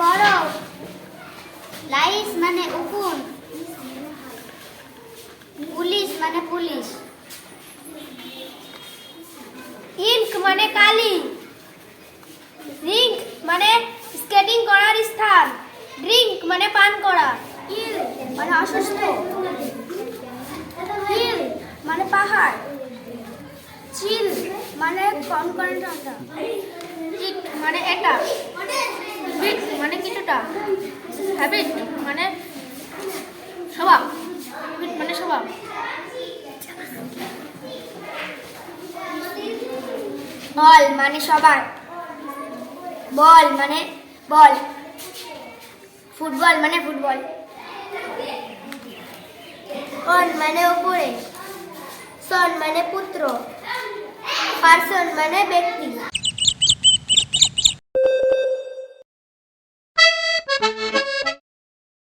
বরফ লাইস মানে উকুন। পুলিশ মানে পুলিশ। ইঙ্ক মানে কালি। রিঙ্ক মানে স্কেটিং করার স্থান। ড্রিঙ্ক মানে পান করা। ইল মানে অসুস্থ। হিল মানে পাহাড়। চিল মানে কনকনে ঠান্ডা মানে এটা। মানে হ্যাবিট মানে স্বভাব মানে স্বভাব। বল মানে সবার। বল মানে বল। ফুটবল মানে ফুটবল। অন মানে উপরে। সন মানে পুত্র। পার্সন মানে ব্যক্তি।